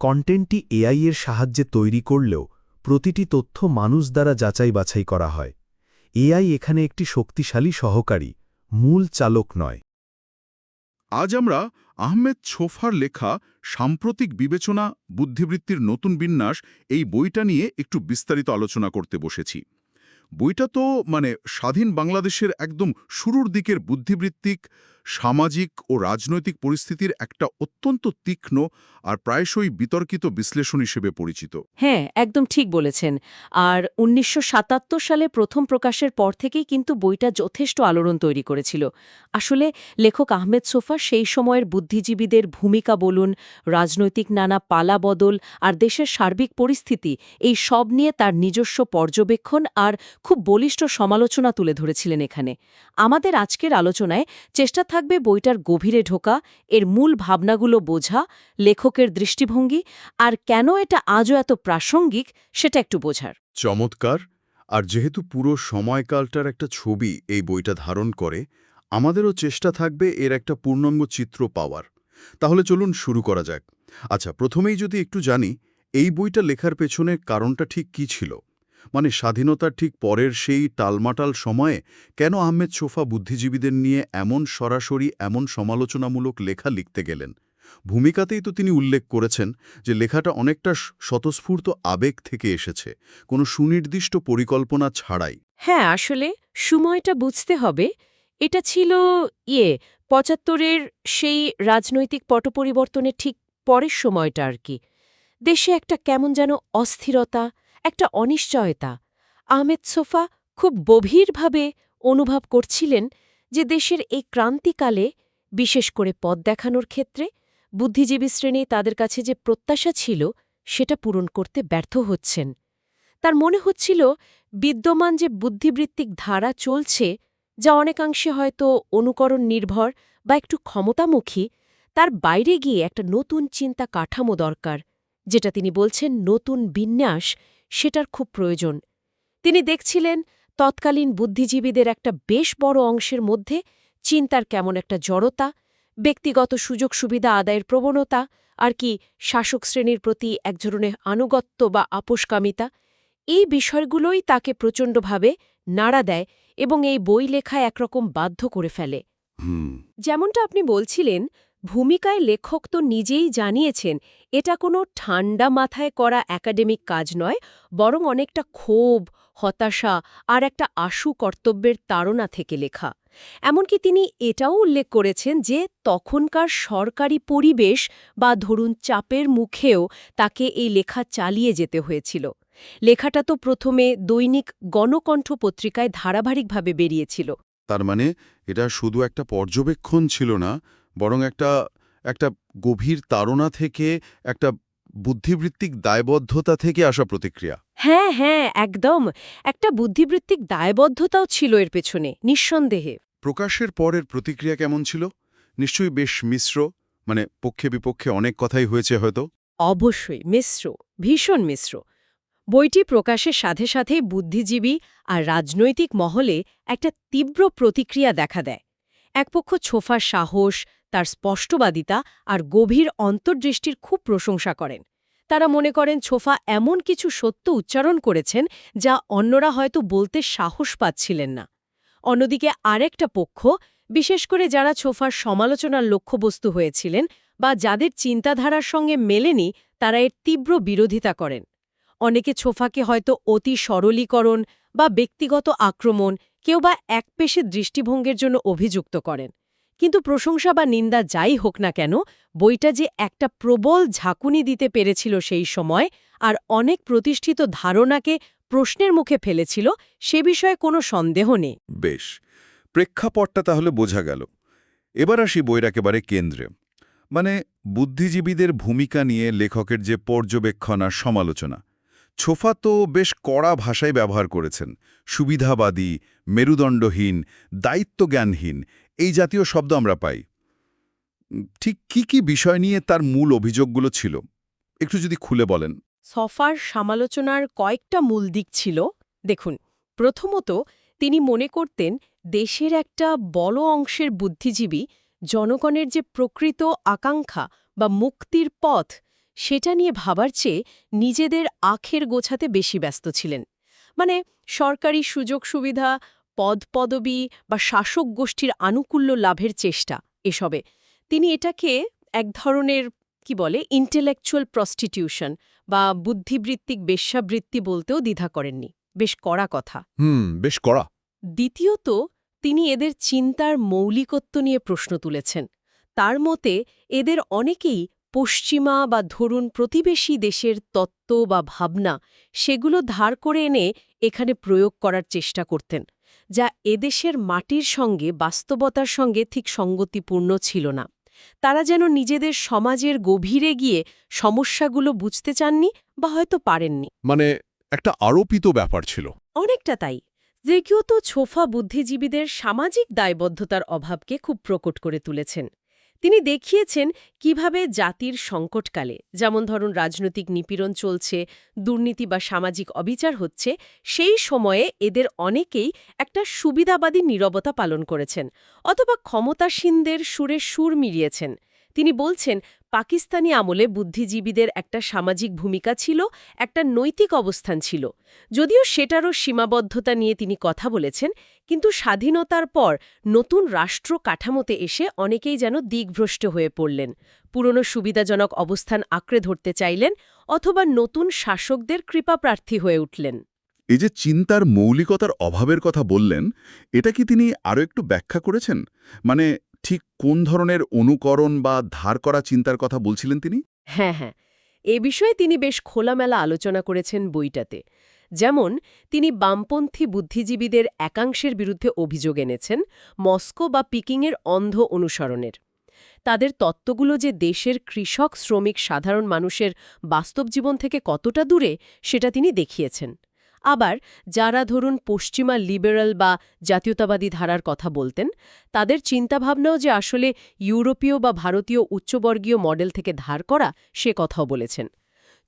কন্টেন্টটি AI এর সাহায্যে তৈরি করলেও প্রতিটি তথ্য মানুষ দ্বারা যাচাই বাছাই করা হয়। এআই এখানে একটি শক্তিশালী সহকারী, মূল চালক নয়। আজ আমরা আহমেদ ছোফার লেখা সাম্প্রতিক বিবেচনা, বুদ্ধিবৃত্তির নতুন বিন্যাস এই বইটা নিয়ে একটু বিস্তারিত আলোচনা করতে বসেছি। বইটা তো মানে স্বাধীন বাংলাদেশের একদম শুরুর দিকের বুদ্ধিবৃত্তিক সামাজিক ও রাজনৈতিক পরিস্থিতির একটা অত্যন্ত তীক্ষ্ণ আর প্রায়শই বিতর্কিত বিশ্লেষণ হিসেবে পরিচিত। হ্যাঁ একদম ঠিক বলেছেন। আর উনিশশো সাতাত্তর সালে প্রথম প্রকাশের পর থেকেই কিন্তু বইটা যথেষ্ট আলোড়ন তৈরি করেছিল। আসলে লেখক আহমেদ সোফা সেই সময়ের বুদ্ধিজীবীদের ভূমিকা বলুন, রাজনৈতিক নানা পালা বদল আর দেশের সার্বিক পরিস্থিতি, এই সব নিয়ে তার নিজস্ব পর্যবেক্ষণ আর খুব বলিষ্ঠ সমালোচনা তুলে ধরেছিলেন এখানে। আমাদের আজকের আলোচনায় চেষ্টা থাকবে বইটার গভীরে ঢোকা, এর মূল ভাবনাগুলো বোঝা, লেখকের দৃষ্টিভঙ্গি, আর কেন এটা আজও এত প্রাসঙ্গিক সেটা একটু বোঝার। চমৎকার! আর যেহেতু পুরো সময়কালটার একটা ছবি এই বইটা ধারণ করে, আমাদেরও চেষ্টা থাকবে এর একটা পূর্ণাঙ্গ চিত্র পাওয়ার। তাহলে চলুন শুরু করা যাক। আচ্ছা প্রথমেই যদি একটু জানি, এই বইটা লেখার পেছনে কারণটা ঠিক কি ছিল? মানে স্বাধীনতার ঠিক পরের সেই টালমাটাল সময়ে কেন আহমেদ সোফা বুদ্ধিজীবীদের নিয়ে এমন সরাসরি, এমন সমালোচনামূলক লেখা লিখতে গেলেন? ভূমিকাতেই তো তিনি উল্লেখ করেছেন যে লেখাটা অনেকটা স্বতঃস্ফূর্ত আবেগ থেকে এসেছে, কোনো সুনির্দিষ্ট পরিকল্পনা ছাড়াই। হ্যাঁ আসলে সময়টা বুঝতে হবে, এটা ছিল ইয়ে পঁচাত্তরের সেই রাজনৈতিক পটপরিবর্তনের ঠিক পরের সময়টা আর কি। দেশে একটা কেমন যেন অস্থিরতা একটা অনিশ্চয়তা। আহমেদ সোফা খুব গভীরভাবে অনুভব করছিলেন যে দেশের এই ক্রান্তিকালে, বিশেষ করে পদ দেখানোর ক্ষেত্রে, বুদ্ধিজীবী শ্রেণি তাদের কাছে যে প্রত্যাশা ছিল, সেটা পূরণ করতে ব্যর্থ হচ্ছেন। তার মনে হচ্ছিল, বিদ্যমান যে বুদ্ধিবৃত্তিক ধারা চলছে, যা অনেকাংশে হয়তো অনুকরণ নির্ভর বা একটু ক্ষমতামুখী, তার বাইরে গিয়ে একটা নতুন চিন্তা কাঠামো দরকার, যেটা তিনি বলছেন নতুন বিন্যাস সেটার খুব প্রয়োজন। তিনি দেখছিলেন তৎকালীন বুদ্ধিজীবীদের একটা বেশ বড় অংশের মধ্যে চিন্তার কেমন একটা জড়তা ব্যক্তিগত সুযোগ সুবিধা আদায়ের প্রবণতা আর কি শাসক শ্রেণির প্রতি এক ধরনের আনুগত্য বা আপোষকামিতা এই বিষয়গুলোই তাকে প্রচণ্ডভাবে নাড়া দেয় এবং এই বই লেখায় একরকম বাধ্য করে ফেলে। যেমনটা আপনি বলছিলেন ভূমিকায় লেখক তো নিজেই জানিয়েছেন, এটা কোনো ঠান্ডা মাথায় করা একাডেমিক কাজ নয়, বরং অনেকটা ক্ষোভ, হতাশা আর একটা আশু কর্তব্যের তাড়না থেকে লেখা। এমনকি তিনি এটাও উল্লেখ করেছেন যে তখনকার সরকারি পরিবেশ বা ধরুন চাপের মুখেও তাকে এই লেখা চালিয়ে যেতে হয়েছিল। লেখাটা তো প্রথমে দৈনিক গণকণ্ঠ পত্রিকায় ধারাবাহিকভাবে বেরিয়েছিল। তার মানে এটা শুধু একটা পর্যবেক্ষণ ছিল না বরং একটা একটা গভীর তাড়না থেকে একটা বুদ্ধিবৃত্তিক দায়বদ্ধতা থেকে আসা প্রতিক্রিয়া। হ্যাঁ হ্যাঁ একদম। একটা বুদ্ধিবৃত্তিক দায়বদ্ধতাও ছিল এর পেছনে নিঃসন্দেহে। প্রকাশের পরের প্রতিক্রিয়া কেমন ছিল? নিশ্চয়ই বেশ মিশ্র মানে পক্ষে বিপক্ষে অনেক কথাই হয়েছে হয়তো। অবশ্যই মিশ্র ভীষণ মিশ্র। বইটি প্রকাশের সাথে সাথেই বুদ্ধিজীবী আর রাজনৈতিক মহলে একটা তীব্র প্রতিক্রিয়া দেখা দেয়। একপক্ষ ছোফার সাহস তার স্পষ্টবাদিতা আর গভীর অন্তর্দৃষ্টির খুব প্রশংসা করেন। তারা মনে করেন ছোফা এমন কিছু সত্য উচ্চারণ করেছেন যা অন্যরা হয়তো বলতে সাহস পাচ্ছিলেন না। অন্যদিকে আরেকটা পক্ষ, বিশেষ করে যারা ছোফার সমালোচনার লক্ষ্যবস্তু হয়েছিলেন বা যাদের চিন্তাধারার সঙ্গে মেলেনি, তারা এর তীব্র বিরোধিতা করেন। অনেকে ছোফাকে হয়তো অতি সরলীকরণ বা ব্যক্তিগত আক্রমণ কেউ বা একপেশে দৃষ্টিভঙ্গের জন্য অভিযুক্ত করেন। কিন্তু প্রশংসা বা নিন্দা যাই হোক না কেন, বইটা যে একটা প্রবল ঝাঁকুনি দিতে পেরেছিল সেই সময় আর অনেক প্রতিষ্ঠিত ধারণাকে প্রশ্নের মুখে ফেলেছিল, সে বিষয়ে কোনো সন্দেহ নেই। বেশ, প্রেক্ষাপটটা তাহলে বোঝা গেল। এবার আসি বইয়ের একেবারে কেন্দ্রে। মানে বুদ্ধিজীবীদের ভূমিকা নিয়ে লেখকের যে পর্যবেক্ষণ আর সমালোচনা, ছোফা তো বেশ কড়া ভাষায় ব্যবহার করেছেন। সুবিধাবাদী, মেরুদণ্ডহীন, দায়িত্বজ্ঞানহীন এই জাতীয় শব্দ আমরা পাই। ঠিক কি কি বিষয় নিয়ে তার মূল অভিযোগগুলো ছিল? একটু যদি খুলে বলেন। সফার সমালোচনার কয়েকটা মূল দিক ছিল। দেখুন, প্রথমত তিনি মনে করতেন দেশের একটা বড় অংশের বুদ্ধিজীবী জনগণের যে প্রকৃত আকাঙ্ক্ষা বা মুক্তির পথ, সেটা নিয়ে ভাবার চেয়ে নিজেদের আখের গোছাতে বেশি ব্যস্ত ছিলেন। মানে সরকারি সুযোগ সুবিধা পদ পদবি বা শাসক গোষ্ঠীর আনুকূল্য লাভের চেষ্টা এসবে। তিনি এটাকে এক ধরনের কি বলে ইন্টেলেকচুয়াল প্রস্টিটিউশন বা বুদ্ধিবৃত্তিক বেশ্যাবৃত্তি বলতেও দ্বিধা করেননি। বেশ কড়া কথা। হুম বেশ কড়া। দ্বিতীয়ত তিনি এদের চিন্তার মৌলিকত্ব নিয়ে প্রশ্ন তুলেছেন। তার মতে এদের অনেকেই পশ্চিমা বা ধরুন প্রতিবেশী দেশের তত্ত্ব বা ভাবনা সেগুলো ধার করে এনে এখানে প্রয়োগ করার চেষ্টা করতেন। যা এদেশের মাটির সঙ্গে বাস্তবতার সঙ্গে ঠিক সঙ্গতিপূর্ণ ছিল না। তারা যেন নিজেদের সমাজের গভীরে গিয়ে সমস্যাগুলো বুঝতে চাননি বা হয়তো পারেননি। মানে একটা আরোপিত ব্যাপার ছিল। অনেকটা তাই। যে কেউ তো ছোফা বুদ্ধিজীবীদের সামাজিক দায়বদ্ধতার অভাবকে খুব প্রকট করে তুলেছেন। তিনি দেখিয়েছেন কীভাবে জাতির সংকটকালে, যেমন ধরুন রাজনৈতিক নিপীড়ন চলছে, দুর্নীতি বা সামাজিক অবিচার হচ্ছে, সেই সময়ে এদের অনেকেই একটা সুবিধাবাদী নীরবতা পালন করেছেন অথবা ক্ষমতাসীনদের সুরে সুর মিলিয়েছেন। তিনি বলছেন, পাকিস্তানি আমলে বুদ্ধিজীবীদের একটা সামাজিক ভূমিকা ছিল, একটা নৈতিক অবস্থান ছিল। যদিও সেটারও সীমাবদ্ধতা নিয়ে তিনি কথা বলেছেন কিন্তু স্বাধীনতার পর নতুন রাষ্ট্র কাঠামোতে এসে অনেকেই যেন দিগভ্রষ্ট হয়ে পড়লেন। পুরনো সুবিধাজনক অবস্থান আঁকড়ে ধরতে চাইলেন অথবা নতুন শাসকদের কৃপাপ্রার্থী হয়ে উঠলেন। এই যে চিন্তার মৌলিকতার অভাবের কথা বললেন এটা কি তিনি আরও একটু ব্যাখ্যা করেছেন? মানে ঠিক কোন ধরনের অনুকরণ বা ধার করা চিন্তার কথা বলছিলেন তিনি? হ্যাঁ হ্যাঁ। এ বিষয়ে তিনি বেশ খোলামেলা আলোচনা করেছেন বইটাতে। যেমন, তিনি বামপন্থী বুদ্ধিজীবীদের একাংশের বিরুদ্ধে অভিযোগ এনেছেন মস্কো বা পিকিংয়ের অন্ধ অনুসরণের। তাদের তত্ত্বগুলো যে দেশের কৃষক, শ্রমিক, সাধারণ মানুষের বাস্তব জীবন থেকে কতটা দূরে, সেটা তিনি দেখিয়েছেন। আবার, যারা ধরুন পশ্চিমা লিবারাল বা জাতীয়তাবাদী ধারার কথা বলতেন, তাদের চিন্তাভাবনাও যে আসলে ইউরোপীয় বা ভারতীয় উচ্চবর্গীয় মডেল থেকে ধার করা, সে কথাও বলেছেন।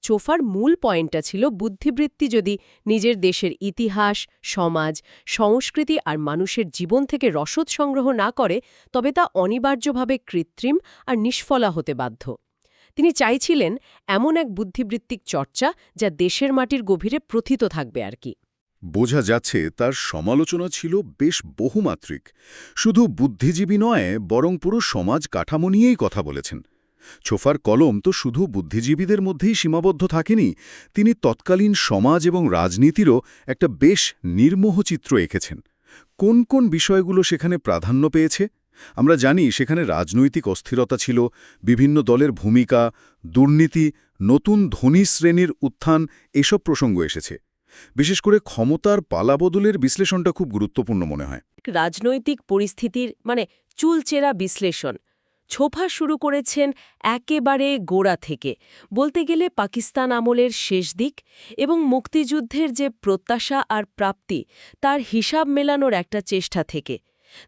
চোফার মূল পয়েন্টটা ছিল বুদ্ধিবৃত্তি যদি নিজের দেশের ইতিহাস, সমাজ, সংস্কৃতি আর মানুষের জীবন থেকে রসদ সংগ্রহ না করে, তবে তা অনিবার্যভাবে কৃত্রিম আর নিষ্ফলা হতে বাধ্য। তিনি চাইছিলেন এমন এক বুদ্ধিবৃত্তিক চর্চা যা দেশের মাটির গভীরে প্রথিত থাকবে আর কি। বোঝা যাচ্ছে তার সমালোচনা ছিল বেশ বহুমাত্রিক। শুধু বুদ্ধিজীবী নয়, বরং পুরো সমাজ কাঠামো নিয়েই কথা বলেছেন। ছোফার কলম তো শুধু বুদ্ধিজীবীদের মধ্যেই সীমাবদ্ধ থাকেনি, তিনি তৎকালীন সমাজ এবং রাজনীতিরও একটা বেশ নির্মোহ চিত্র এঁকেছেন। কোন কোন বিষয়গুলো সেখানে প্রাধান্য পেয়েছে? আমরা জানি সেখানে রাজনৈতিক অস্থিরতা ছিল, বিভিন্ন দলের ভূমিকা, দুর্নীতি, নতুন ধনী শ্রেণির উত্থান, এসব প্রসঙ্গ এসেছে। বিশেষ করে ক্ষমতার পালাবদলের বিশ্লেষণটা খুব গুরুত্বপূর্ণ মনে হয়। রাজনৈতিক পরিস্থিতির মানে চুলচেরা বিশ্লেষণ ছোফা শুরু করেছেন একেবারে গোড়া থেকে। বলতে গেলে পাকিস্তান আমলের শেষ দিক এবং মুক্তিযুদ্ধের যে প্রত্যাশা আর প্রাপ্তি, তার হিসাব মেলানোর একটা চেষ্টা থেকে।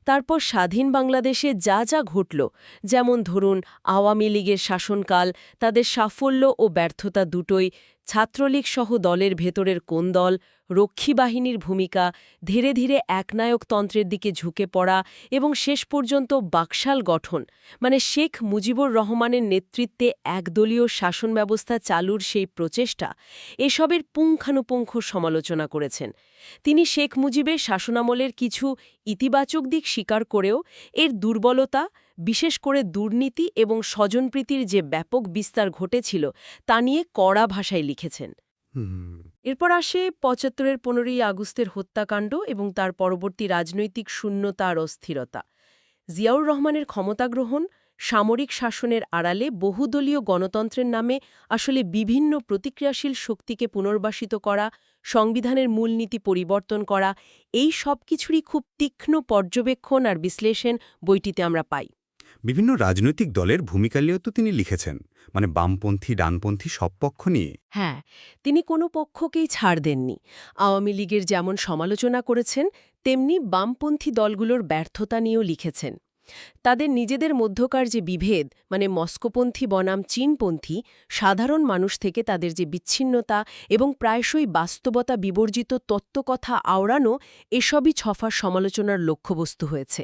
তারপর স্বাধীন বাংলাদেশে যা যা ঘটল, যেমন ধরুন আওয়ামী লীগের শাসনকাল, তাদের সাফল্য ও ব্যর্থতা দুটোই ছাত্রলীগ সহ দলের ভেতরের কোন দল রক্ষী বাহিনীর ভূমিকা ধীরে ধীরে একনায়কতন্ত্রের দিকে ঝুঁকে পড়া এবং শেষ পর্যন্ত বাকশাল গঠন? মানে শেখ মুজিবুর রহমানের নেতৃত্বে একদলীয় শাসন ব্যবস্থা চালুর সেই প্রচেষ্টা, এসবের পুঙ্খানুপুঙ্খ সমালোচনা করেছেন। তিনি শেখ মুজিবের শাসনামলের কিছু ইতিবাচক দিক স্বীকার করেও এর দুর্বলতা বিশেষ করে দুর্নীতি এবং স্বজনপ্রীতির যে ব্যাপক বিস্তার ঘটেছিল তা নিয়ে কড়া ভাষায় লিখেছেন। এরপর আসে পঁচাত্তরের পনেরোই আগস্টের হত্যাকাণ্ড এবং তার পরবর্তী রাজনৈতিক শূন্যতা আর অস্থিরতা। জিয়াউর রহমানের ক্ষমতা গ্রহণ সামরিক শাসনের আড়ালে বহুদলীয় গণতন্ত্রের নামে আসলে বিভিন্ন প্রতিক্রিয়াশীল শক্তিকে পুনর্বাসিত করা সংবিধানের মূলনীতি পরিবর্তন করা এই সব কিছুরই খুব তীক্ষ্ণ পর্যবেক্ষণ আর বিশ্লেষণ বইটিতে আমরা পাই। বিভিন্ন রাজনৈতিক দলের ভূমিকা নিয়েও তো তিনি লিখেছেন মানে বামপন্থী, ডানপন্থী সব পক্ষ নিয়ে। হ্যাঁ তিনি কোনো পক্ষকেই ছাড় দেননি। আওয়ামী লীগের যেমন সমালোচনা করেছেন, তেমনি বামপন্থী দলগুলোর ব্যর্থতা নিয়েও লিখেছেন। তাদের নিজেদের মধ্যকার যে বিভেদ মানে মস্কোপন্থী বনাম চীনপন্থী, সাধারণ মানুষ থেকে তাদের যে বিচ্ছিন্নতা এবং প্রায়শই বাস্তবতা বিবর্জিত তত্ত্বকথা আওড়ানো, এসবই ছফার সমালোচনার লক্ষ্যবস্তু হয়েছে।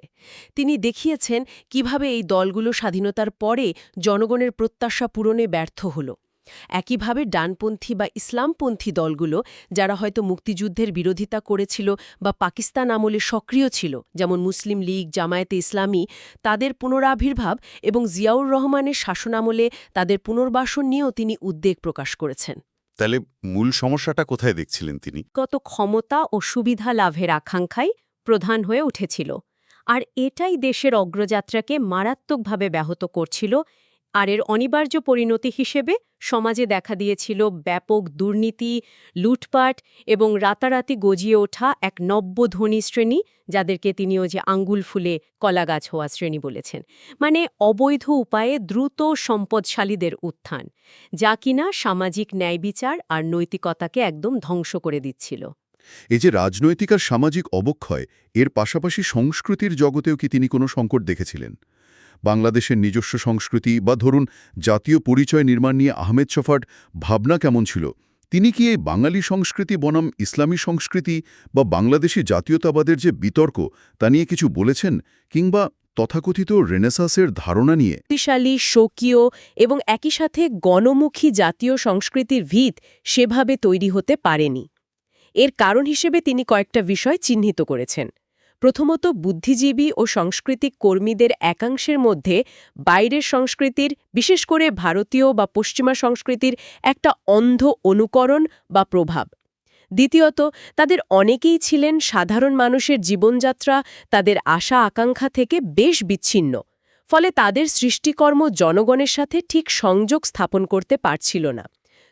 তিনি দেখিয়েছেন কীভাবে এই দলগুলো স্বাধীনতার পরে জনগণের প্রত্যাশা পূরণে ব্যর্থ হল। একইভাবে ডানপন্থী বা ইসলামপন্থী দলগুলো যারা হয়তো মুক্তিযুদ্ধের বিরোধিতা করেছিল বা পাকিস্তান আমলে সক্রিয় ছিল যেমন মুসলিম লীগ জামায়াতে ইসলামী তাদের পুনরাবির্ভাব এবং জিয়াউর রহমানের শাসনামলে তাদের পুনর্বাসন নিয়েও তিনি উদ্বেগ প্রকাশ করেছেন। তাহলে মূল সমস্যাটা কোথায় দেখছিলেন তিনি? গত ক্ষমতা ও সুবিধা লাভের আকাঙ্ক্ষাই প্রধান হয়ে উঠেছিল। আর এটাই দেশের অগ্রযাত্রাকে মারাত্মকভাবে ব্যাহত করছিল আর এর অনিবার্য পরিণতি হিসেবে সমাজে দেখা দিয়েছিল ব্যাপক দুর্নীতি, লুটপাট এবং রাতারাতি গজিয়ে ওঠা এক নব্য ধনী শ্রেণি, যাদেরকে তিনিও যে আঙ্গুল ফুলে কলাগাছ হওয়া শ্রেণি বলেছেন। মানে অবৈধ উপায়ে দ্রুত সম্পদশালীদের উত্থান, যা কিনা সামাজিক ন্যায় বিচার আর নৈতিকতাকে একদম ধ্বংস করে দিচ্ছিল। এই যে রাজনৈতিক আর সামাজিক অবক্ষয়, এর পাশাপাশি সংস্কৃতির জগতেও কি তিনি কোনো সংকট দেখেছিলেন? বাংলাদেশের নিজস্ব সংস্কৃতি বা ধরুন জাতীয় পরিচয় নির্মাণ নিয়ে আহমেদ শফাট ভাবনা কেমন ছিল? তিনি কি এই বাঙালি সংস্কৃতি বনাম ইসলামী সংস্কৃতি বা বাংলাদেশি জাতীয়তাবাদের যে বিতর্ক তা নিয়ে কিছু বলেছেন কিংবা তথাকথিত রেনেসাসের ধারণা নিয়ে? শক্তিশালী, স্বকীয় এবং একই সাথে গণমুখী জাতীয় সংস্কৃতির ভিত সেভাবে তৈরি হতে পারেনি। এর কারণ হিসেবে তিনি কয়েকটা বিষয় চিহ্নিত করেছেন। প্রথমত বুদ্ধিজীবী ও সাংস্কৃতিক কর্মীদের একাংশের মধ্যে বাইরের সংস্কৃতির, বিশেষ করে ভারতীয় বা পশ্চিমা সংস্কৃতির একটা অন্ধ অনুকরণ বা প্রভাব। দ্বিতীয়ত, তাদের অনেকেই ছিলেন সাধারণ মানুষের জীবনযাত্রা, তাদের আশা আকাঙ্ক্ষা থেকে বেশ বিচ্ছিন্ন, ফলে তাদের সৃষ্টিকর্ম জনগণের সাথে ঠিক সংযোগ স্থাপন করতে পারছিল না।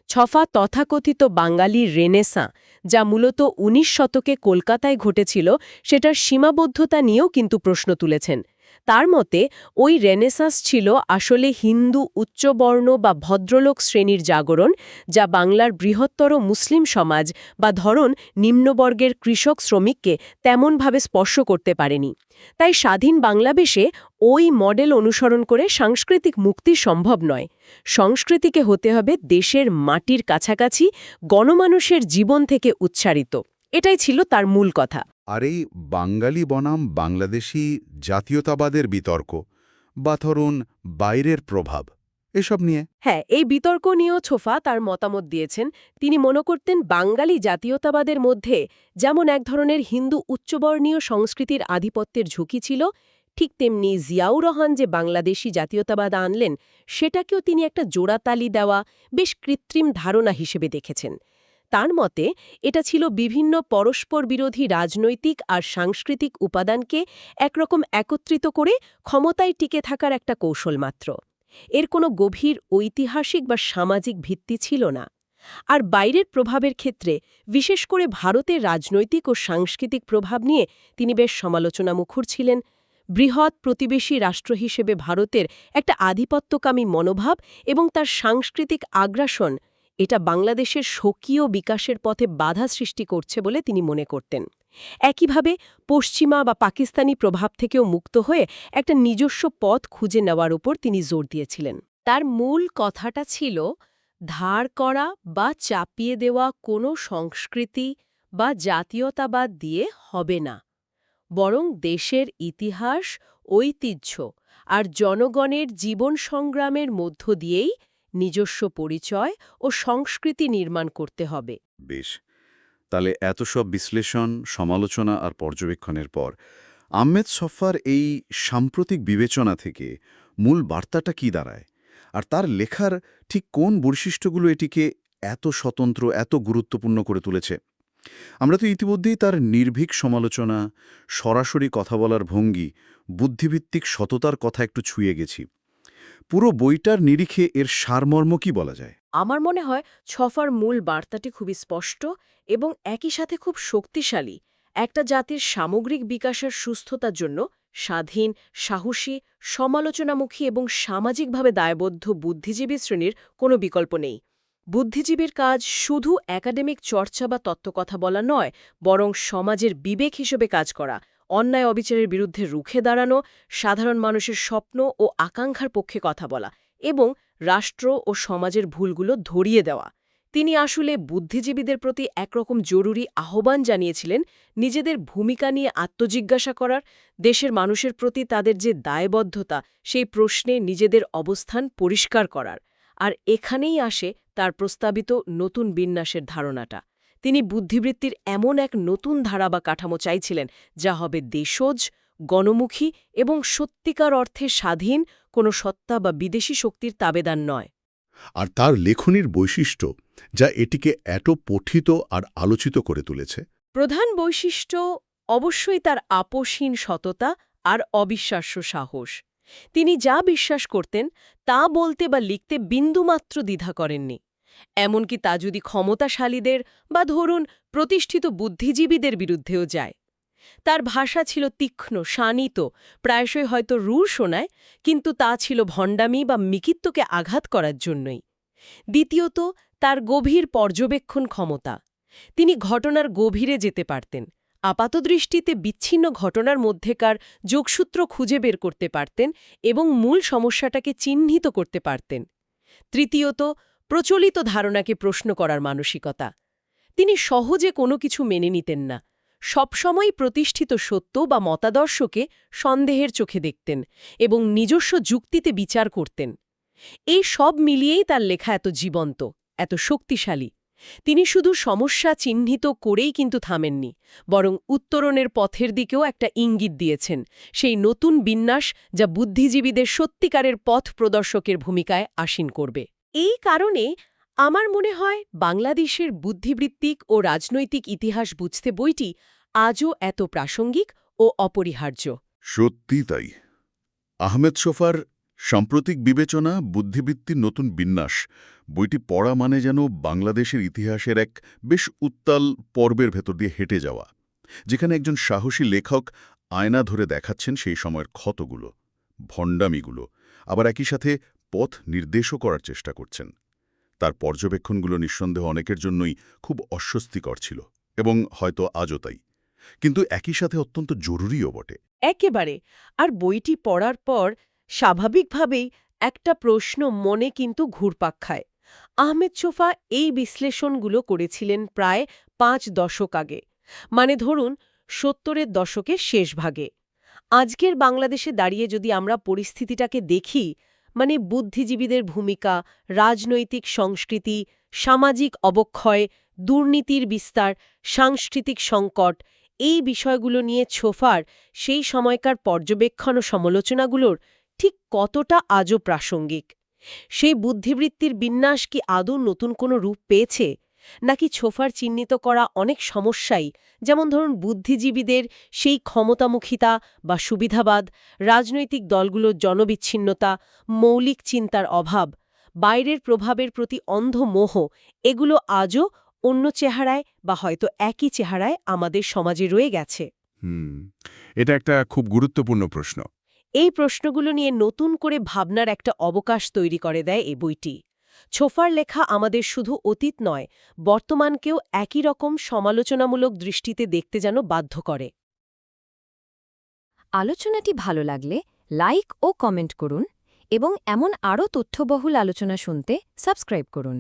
ছফা তথাকথিত বাঙালি রেনেসাঁ যা মূলত ১৯ শতকে কলকাতায় ঘটেছিল সেটার সীমাবদ্ধতা নিয়েও কিন্তু প্রশ্ন তুলেছেন। তার মতে, ওই রেনেসাঁস ছিল আসলে হিন্দু উচ্চবর্ণ বা ভদ্রলোক শ্রেণির জাগরণ, যা বাংলার বৃহত্তর মুসলিম সমাজ বা ধরন নিম্নবর্গের কৃষক শ্রমিককে তেমনভাবে স্পর্শ করতে পারেনি। তাই স্বাধীন বাংলাদেশে ওই মডেল অনুসরণ করে সাংস্কৃতিক মুক্তি সম্ভব নয়। সংস্কৃতিকে হতে হবে দেশের মাটির কাছাকাছি, গণমানুষের জীবন থেকে উচ্চারিত। এটাই ছিল তার মূল কথা। আর এই বাঙালি বনাম বাংলাদেশি জাতীয়তাবাদের বিতর্ক বা ধরুন বাইরের প্রভাব, এসব নিয়ে। হ্যাঁ এই বিতর্ক নিয়েও ছোফা তার মতামত দিয়েছেন। তিনি মনে করতেন বাঙালি জাতীয়তাবাদের মধ্যে যেমন এক ধরনের হিন্দু উচ্চবর্ণীয় সংস্কৃতির আধিপত্যের ঝুঁকি ছিল, ঠিক তেমনি জিয়াউর রহমান যে বাংলাদেশি জাতীয়তাবাদ আনলেন, সেটাকেও তিনি একটা জোড়াতালি দেওয়া, বেশ কৃত্রিম ধারণা হিসেবে দেখেছেন। তার মতে, এটা ছিল বিভিন্ন পরস্পর বিরোধী রাজনৈতিক আর সাংস্কৃতিক উপাদানকে একরকম একত্রিত করে ক্ষমতায় টিকে থাকার একটা কৌশল মাত্র। এর কোনো গভীর ঐতিহাসিক বা সামাজিক ভিত্তি ছিল না। আর বাইরের প্রভাবের ক্ষেত্রে, বিশেষ করে ভারতের রাজনৈতিক ও সাংস্কৃতিক প্রভাব নিয়ে তিনি বেশ সমালোচনা মুখর ছিলেন। বৃহৎ প্রতিবেশী রাষ্ট্র হিসেবে ভারতের একটা আধিপত্যকামী মনোভাব এবং তার সাংস্কৃতিক আগ্রাসন এটা বাংলাদেশের স্বকীয় বিকাশের পথে বাধা সৃষ্টি করছে বলে তিনি মনে করতেন। একইভাবে পশ্চিমা বা পাকিস্তানি প্রভাব থেকেও মুক্ত হয়ে একটা নিজস্ব পথ খুঁজে নেওয়ার উপর তিনি জোর দিয়েছিলেন। তার মূল কথাটা ছিল, ধার করা বা চাপিয়ে দেওয়া কোনো সংস্কৃতি বা জাতীয়তাবাদ দিয়ে হবে না। বরং দেশের ইতিহাস, ঐতিহ্য আর জনগণের জীবন সংগ্রামের মধ্য দিয়েই নিজস্ব পরিচয় ও সংস্কৃতি নির্মাণ করতে হবে। বেশ। তাহলে এত সব বিশ্লেষণ, সমালোচনা আর পর্যবেক্ষণের পর, আহমেদ সফার এই সাম্প্রতিক বিবেচনা থেকে মূল বার্তাটা কি দাঁড়ায়? আর তার লেখার ঠিক কোন বৈশিষ্ট্যগুলো এটিকে এত স্বতন্ত্র, এত গুরুত্বপূর্ণ করে তুলেছে? আমরা তো ইতিমধ্যেই তার নির্ভীক সমালোচনা, সরাসরি কথা বলার ভঙ্গি বুদ্ধিভিত্তিক সততার কথা একটু ছুঁয়ে গেছি। পুরো বইটার নিরিখে এর সারমর্ম কি বলা যায়? আমার মনে হয় ছফার মূল বার্তাটি খুবই স্পষ্ট এবং একই সাথে খুব শক্তিশালী। একটা জাতির সামগ্রিক বিকাশের সুস্থতার জন্য স্বাধীন, সাহসী, সমালোচনামুখী এবং সামাজিকভাবে দায়বদ্ধ বুদ্ধিজীবী শ্রেণির কোনো বিকল্প নেই। বুদ্ধিজীবীর কাজ শুধু একাডেমিক চর্চা বা তত্ত্বকথা বলা নয়, বরং সমাজের বিবেক হিসেবে কাজ করা। অন্যায় অবিচারের বিরুদ্ধে রুখে দাঁড়ানো, সাধারণ মানুষের স্বপ্ন ও আকাঙ্ক্ষার পক্ষে কথা বলা এবং রাষ্ট্র ও সমাজের ভুলগুলো ধরিয়ে দেওয়া। তিনি আসলে বুদ্ধিজীবীদের প্রতি একরকম জরুরি আহ্বান জানিয়েছিলেন নিজেদের ভূমিকা নিয়ে আত্মজিজ্ঞাসা করার, দেশের মানুষের প্রতি তাদের যে দায়বদ্ধতা, সেই প্রশ্নে নিজেদের অবস্থান পরিষ্কার করার। আর এখানেই আসে তার প্রস্তাবিত নতুন বিন্যাসের ধারণাটা। তিনি বুদ্ধিবৃত্তির এমন এক নতুন ধারা বা কাঠামো চাইছিলেন যা হবে দেশজ গণমুখী এবং সত্যিকার অর্থে স্বাধীন কোনো সত্তা বা বিদেশি শক্তির তাবেদান নয়। আর তার লেখনীর বৈশিষ্ট্য যা এটিকে এত পঠিত আর আলোচিত করে তুলেছে। প্রধান বৈশিষ্ট্য অবশ্যই তার আপোষহীন সততা আর অবিশ্বাস্য সাহস। তিনি যা বিশ্বাস করতেন তা বলতে বা লিখতে বিন্দুমাত্র দ্বিধা করেননি। এমনকি তা যদি ক্ষমতাশালীদের বা ধরুন প্রতিষ্ঠিত বুদ্ধিজীবীদের বিরুদ্ধেও যায়। তার ভাষা ছিল তীক্ষ্ণ, শানিত, প্রায়শই হয়তো রূঢ় শোনায়, কিন্তু তা ছিল ভণ্ডামি বা মিকিত্বকে আঘাত করার জন্যই। দ্বিতীয়ত, তার গভীর পর্যবেক্ষণ ক্ষমতা। তিনি ঘটনার গভীরে যেতে পারতেন, আপাতদৃষ্টিতে বিচ্ছিন্ন ঘটনার মধ্যেকার যোগসূত্র খুঁজে বের করতে পারতেন এবং মূল সমস্যাটাকে চিহ্নিত করতে পারতেন। তৃতীয়ত প্রচলিত ধারণাকে প্রশ্ন করার মানসিকতা। তিনি সহজে কোনো কিছু মেনে নিতেন না। সবসময় প্রতিষ্ঠিত সত্য বা মতাদর্শকে সন্দেহের চোখে দেখতেন এবং নিজস্ব যুক্তিতে বিচার করতেন। এই সব মিলিয়েই তার লেখা এত জীবন্ত, এত শক্তিশালী। তিনি শুধু সমস্যা চিহ্নিত করেই কিন্তু থামেননি, বরং উত্তরণের পথের দিকেও একটা ইঙ্গিত দিয়েছেন সেই নতুন বিন্যাস যা বুদ্ধিজীবীদের সত্যিকারের পথ প্রদর্শকের ভূমিকায় আসীন করবে। এই কারণে আমার মনে হয় বাংলাদেশের বুদ্ধিবৃত্তিক ও রাজনৈতিক ইতিহাস বুঝতে বইটি আজও এত প্রাসঙ্গিক ও অপরিহার্য। সত্যি তাই। আহমেদ সোফার সাম্প্রতিক বিবেচনা, বুদ্ধিবৃত্তির নতুন বিন্যাস, বইটি পড়া মানে যেন বাংলাদেশের ইতিহাসের এক বেশ উত্তাল পর্বের ভেতর দিয়ে হেঁটে যাওয়া, যেখানে একজন সাহসী লেখক আয়না ধরে দেখাচ্ছেন সেই সময়ের ক্ষতগুলো, ভণ্ডামিগুলো, আবার একই সাথে পথ নির্দেশও করার চেষ্টা করছেন। তার পর্যবেক্ষণগুলো নিঃসন্দেহ অনেকের জন্যই খুব অস্বস্তিকর ছিল, এবং হয়তো আজও তাই। কিন্তু একই সাথে অত্যন্ত জরুরিও বটে। একেবারে। আর বইটি পড়ার পর স্বাভাবিকভাবেই একটা প্রশ্ন মনে কিন্তু ঘুরপাক খায়। আহমেদ সোফা এই বিশ্লেষণগুলো করেছিলেন প্রায় পাঁচ দশক আগে। মানে ধরুন, সত্তরের দশকের শেষ ভাগে আজকের বাংলাদেশে দাঁড়িয়ে যদি আমরা পরিস্থিতিটাকে দেখি মানে বুদ্ধিজীবীদের ভূমিকা, রাজনৈতিক সংস্কৃতি, সামাজিক অবক্ষয়, দুর্নীতির বিস্তার, সাংস্কৃতিক সংকট, এই বিষয়গুলো নিয়ে ছোফার সেই সময়কার পর্যবেক্ষণ ও সমালোচনাগুলোর ঠিক কতটা আজও প্রাসঙ্গিক? সেই বুদ্ধিবৃত্তির বিন্যাস কি আদৌ নতুন কোনো রূপ পেয়েছে? নাকি ছোফার চিহ্নিত করা অনেক সমস্যাই যেমন ধরুন বুদ্ধিজীবীদের সেই ক্ষমতামুখিতা বা সুবিধাবাদ রাজনৈতিক দলগুলোর জনবিচ্ছিন্নতা মৌলিক চিন্তার অভাব বাইরের প্রভাবের প্রতি অন্ধ মোহ এগুলো আজও অন্য চেহারায় বা হয়তো একই চেহারায় আমাদের সমাজে রয়ে গেছে। এটা একটা খুব গুরুত্বপূর্ণ প্রশ্ন। এই প্রশ্নগুলো নিয়ে নতুন করে ভাবনার একটা অবকাশ তৈরি করে দেয় এই বইটি। ছোফার লেখা আমাদের শুধু অতীত নয়, বর্তমানকেও একই রকম সমালোচনামূলক দৃষ্টিতে দেখতে যেন বাধ্য করে। আলোচনাটি ভালো লাগলে লাইক ও কমেন্ট করুন এবং এমন আরও তথ্যবহুল আলোচনা শুনতে সাবস্ক্রাইব করুন।